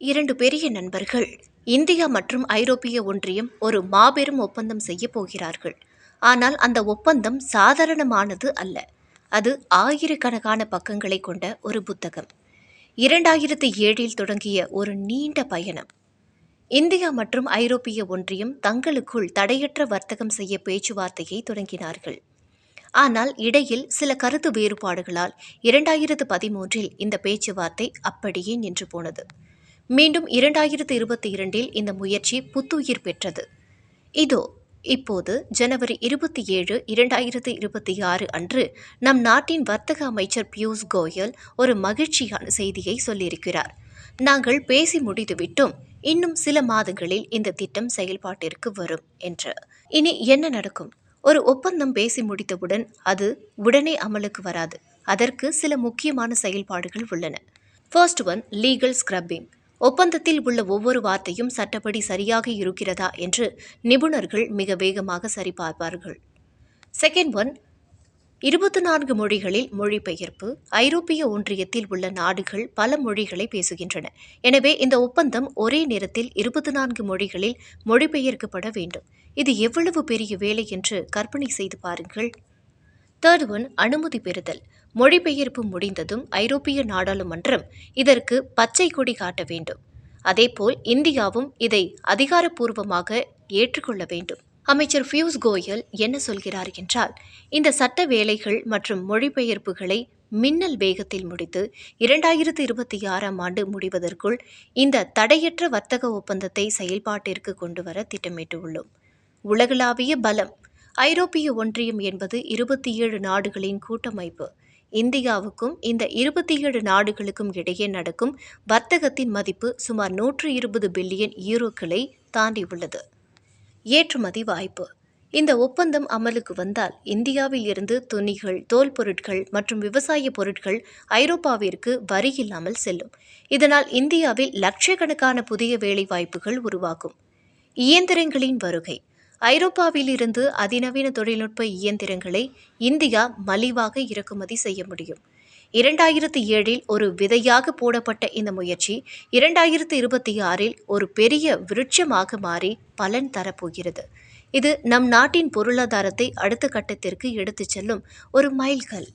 இரண்டு பெரிய நண்பர்கள் இந்தியா மற்றும் ஐரோப்பிய ஒன்றியம் ஒரு மாபெரும் ஒப்பந்தம் செய்ய போகிறார்கள். ஆனால் அந்த ஒப்பந்தம் சாதாரணமானது அல்ல. அது ஆயிரக்கணக்கான பக்கங்களை கொண்ட ஒரு புத்தகம். இரண்டாயிரத்தி ஏழில் தொடங்கிய ஒரு நீண்ட பயணம். இந்தியா மற்றும் ஐரோப்பிய ஒன்றியம் தங்களுக்குள் தடையற்ற வர்த்தகம் செய்ய பேச்சுவார்த்தையை தொடங்கினார்கள். ஆனால் இடையில் சில கருத்து வேறுபாடுகளால் இரண்டாயிரத்து பதிமூன்றில் இந்த பேச்சுவார்த்தை அப்படியே நின்று போனது. மீண்டும் இரண்டாயிரத்து இருபத்தி இரண்டில் இந்த முயற்சி புத்துயிர் பெற்றது. இதோ இப்போது ஜனவரி இருபத்தி ஏழு இரண்டாயிரத்து இருபத்தி ஆறு அன்று நம் நாட்டின் வர்த்தக அமைச்சர் பியூஷ் கோயல் ஒரு மகிழ்ச்சியான செய்தியை சொல்லியிருக்கிறார். நாங்கள் பேசி முடித்துவிட்டோம். இன்னும் சில மாதங்களில் இந்த திட்டம் செயல்பாட்டிற்கு வரும் என்று. இனி என்ன நடக்கும்? ஒரு ஒப்பந்தம் பேசி முடித்தவுடன் அது உடனே அமலுக்கு வராது. அதற்கு சில முக்கியமான செயல்பாடுகள் உள்ளன. ஃபர்ஸ்ட் ஒன் லீகல் ஸ்க்ரப்பிங் ஒப்பந்தத்தில் உள்ள ஒவ்வொரு வார்த்தையும் சட்டப்படி சரியாக இருக்கிறதா என்று நிபுணர்கள் மிக வேகமாக சரிபார்ப்பார்கள். செகண்ட் ஒன் இருபத்தி நான்கு மொழிகளில் மொழிபெயர்ப்பு ஐரோப்பிய ஒன்றியத்தில் உள்ள நாடுகள் பல மொழிகளை பேசுகின்றன. எனவே இந்த ஒப்பந்தம் ஒரே நேரத்தில் இருபத்தி நான்கு மொழிகளில் மொழிபெயர்க்கப்பட வேண்டும். இது எவ்வளவு பெரிய வேலை என்று கற்பனை செய்து பாருங்கள். தேர்ட் ஒன் அனுமதி பெறுதல். மொழிபெயர்ப்பு முடிந்ததும் ஐரோப்பிய நாடாளுமன்றம் இதற்கு பச்சை கொடி காட்ட வேண்டும். அதேபோல் இந்தியாவும் இதை அதிகாரப்பூர்வமாக ஏற்றுக்கொள்ள வேண்டும். அமைச்சர் பியூஷ் கோயல் என்ன சொல்கிறார் என்றால் இந்த சட்ட வேலைகள் மற்றும் மொழிபெயர்ப்புகளை மின்னல் வேகத்தில் முடித்து இரண்டாயிரத்து இருபத்தி ஆறாம் ஆண்டு முடிவதற்குள் இந்த தடையற்ற வர்த்தக ஒப்பந்தத்தை செயல்பாட்டிற்கு கொண்டு வர திட்டமிட்டுள்ளோம். உலகளாவிய பலம் ஐரோப்பிய ஒன்றியம் என்பது இருபத்தி ஏழு நாடுகளின் கூட்டமைப்பு. இந்தியாவுக்கும் இந்த இருபத்தி ஏழு நாடுகளுக்கும் இடையே நடக்கும் வர்த்தகத்தின் மதிப்பு சுமார் நூற்று இருபது பில்லியன் யூரோக்களை தாண்டியுள்ளது. ஏற்றுமதி வாய்ப்பு. இந்த ஒப்பந்தம் அமலுக்கு வந்தால் இந்தியாவில் இருந்து துணிகள் தோல் பொருட்கள் மற்றும் விவசாய பொருட்கள் ஐரோப்பாவிற்கு வரி இல்லாமல் செல்லும். இதனால் இந்தியாவில் லட்சக்கணக்கான புதிய வேலைவாய்ப்புகள் உருவாகும். இயந்திரங்களின் வருகை. ஐரோப்பாவில் இருந்து அதிநவீன தொழில்நுட்ப இயந்திரங்களை இந்தியா மலிவாக இறக்குமதி செய்ய முடியும். இரண்டாயிரத்தி ஏழில் ஒரு விதையாக போடப்பட்ட இந்த முயற்சி இரண்டாயிரத்து இருபத்தி ஆறில் ஒரு பெரிய விருட்சமாக மாறி பலன் தரப்போகிறது. இது நம் நாட்டின் பொருளாதாரத்தை அடுத்த கட்டத்திற்கு எடுத்துச் செல்லும் ஒரு மைல்கல்.